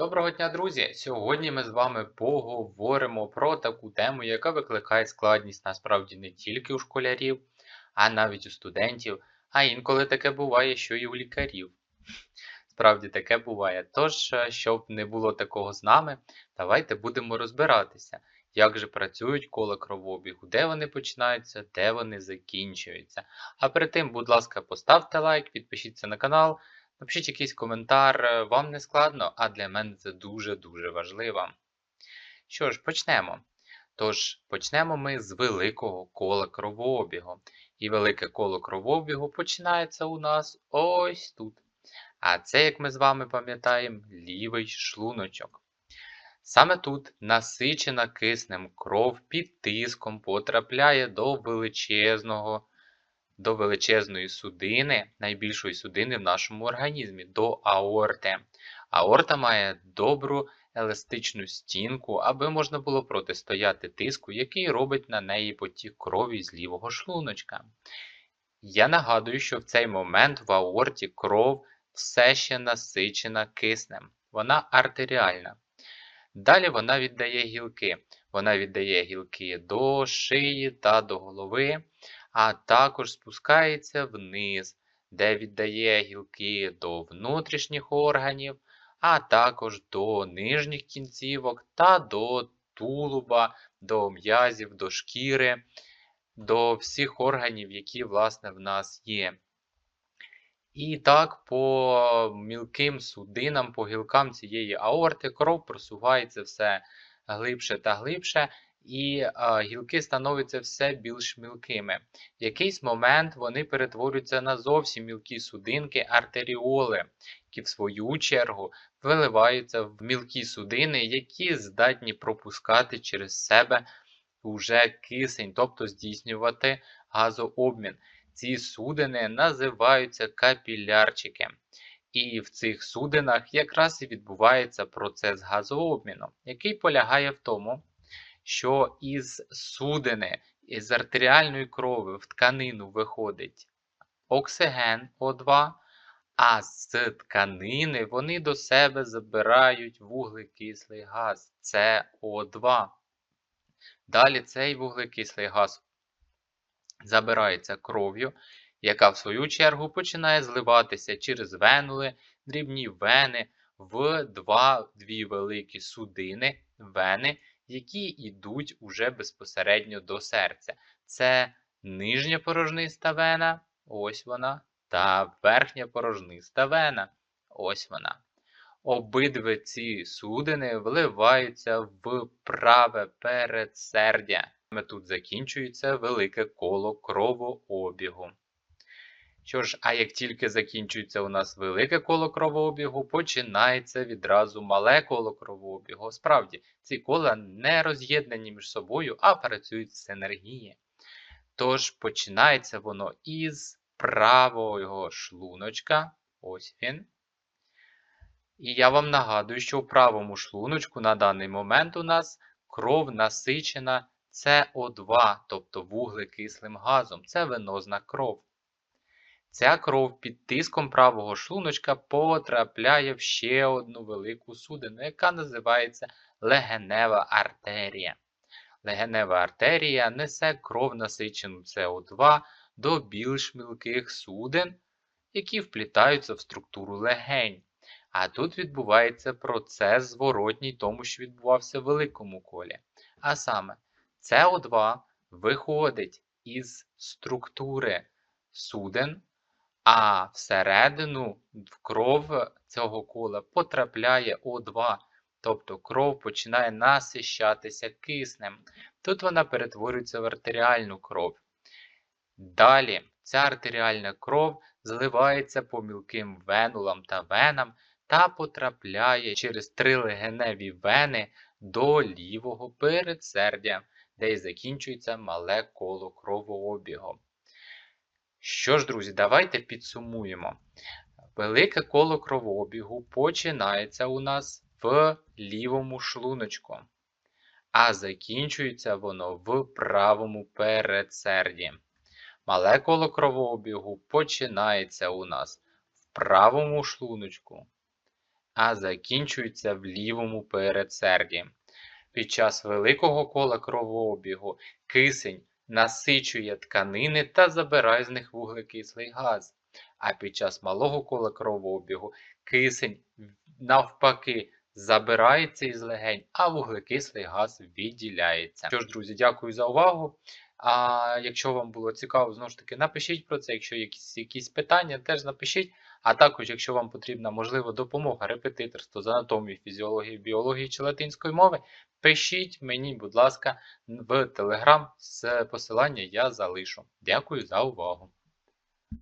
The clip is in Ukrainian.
Доброго дня, друзі! Сьогодні ми з вами поговоримо про таку тему, яка викликає складність насправді не тільки у школярів, а навіть у студентів, а інколи таке буває, що і у лікарів. Справді таке буває. Тож, е, щоб не було такого з нами, давайте будемо розбиратися, як же працюють кола кровообігу, де вони починаються, де вони закінчуються. А перед тим, будь ласка, поставте лайк, підпишіться на канал. Напишіть якийсь коментар, е, вам не складно, а для мене це дуже-дуже важливо. Що ж, почнемо. Тож, почнемо ми з великого кола кровообігу. І велике коло кровообігу починається у нас ось тут. А це, як ми з вами пам'ятаємо, лівий шлуночок. Саме тут насичена киснем кров під тиском потрапляє до величезного до величезної судини, найбільшої судини в нашому організмі, до аорти. Аорта має добру еластичну стінку, аби можна було протистояти тиску, який робить на неї потік крові з лівого шлуночка. Я нагадую, що в цей момент в аорті кров все ще насичена киснем. Вона артеріальна. Далі вона віддає гілки. Вона віддає гілки до шиї та до голови а також спускається вниз, де віддає гілки до внутрішніх органів, а також до нижніх кінцівок та до тулуба, до м'язів, до шкіри, до всіх органів, які, власне, в нас є. І так, по мілким судинам, по гілкам цієї аорти кров просувається все глибше та глибше, і а, гілки становляться все більш мілкими. В якийсь момент вони перетворюються на зовсім мілкі судинки артеріоли, які в свою чергу виливаються в мілкі судини, які здатні пропускати через себе уже кисень, тобто здійснювати газообмін. Ці судини називаються капілярчики. І в цих судинах якраз і відбувається процес газообміну, який полягає в тому, що із судини, із артеріальної крови в тканину виходить оксиген О2, а з тканини вони до себе забирають вуглекислий газ СО2. Далі цей вуглекислий газ забирається кров'ю, яка в свою чергу починає зливатися через венули, дрібні вени в два, дві великі судини, вени, які йдуть уже безпосередньо до серця. Це нижня порожниста вена, ось вона, та верхня порожниста вена, ось вона. Обидві ці судини вливаються в праве передсердя. Тут закінчується велике коло кровообігу. Що ж, а як тільки закінчується у нас велике коло кровообігу, починається відразу мале коло кровообігу. Справді, ці кола не роз'єднані між собою, а працюють в синергії. Тож починається воно із правого шлуночка. Ось він. І я вам нагадую, що в правому шлуночку на даний момент у нас кров насичена СО2, тобто вуглекислим газом. Це венозна кров. Ця кров під тиском правого шлуночка потрапляє в ще одну велику судину, яка називається легенева артерія. Легенева артерія несе кров насичену СО2 до більш мілких судин, які вплітаються в структуру легень. А тут відбувається процес зворотній тому, що відбувався в великому колі. А саме, СО2 виходить із структури суден а всередину в кров цього кола потрапляє О2, тобто кров починає насищатися киснем. Тут вона перетворюється в артеріальну кров. Далі ця артеріальна кров зливається по мілким венулам та венам та потрапляє через три легеневі вени до лівого передсердя, де й закінчується мале коло кровообігу. Що ж, друзі, давайте підсумуємо. Велике коло кровообігу починається у нас в лівому шлуночку, а закінчується воно в правому передсерді. Мале коло кровообігу починається у нас в правому шлуночку, а закінчуються в лівому передсерді. Під час великого кола кровообігу кисень насичує тканини та забирає з них вуглекислий газ. А під час малого кола кровообігу кисень навпаки забирається із легень, а вуглекислий газ відділяється. Що ж, друзі, дякую за увагу. А якщо вам було цікаво, знову ж таки, напишіть про це. Якщо якісь, якісь питання, теж напишіть. А також, якщо вам потрібна, можливо, допомога репетиторству з анатомії, фізіології, біології чи латинської мови, пишіть мені, будь ласка, в Telegram з посилання я залишу. Дякую за увагу.